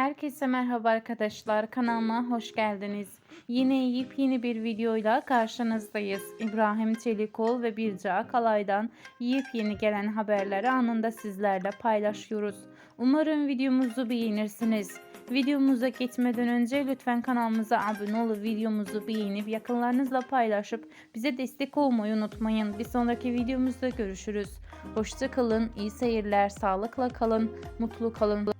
Herkese merhaba arkadaşlar. Kanalıma hoş geldiniz. Yine yepyeni bir videoyla karşınızdayız. İbrahim Çelikol ve Birce Akalay'dan yepyeni gelen haberleri anında sizlerle paylaşıyoruz. Umarım videomuzu beğenirsiniz. Videomuza geçmeden önce lütfen kanalımıza abone olup videomuzu beğenip yakınlarınızla paylaşıp bize destek olmayı unutmayın. Bir sonraki videomuzda görüşürüz. Hoşça kalın, iyi seyirler, sağlıkla kalın, mutlu kalın.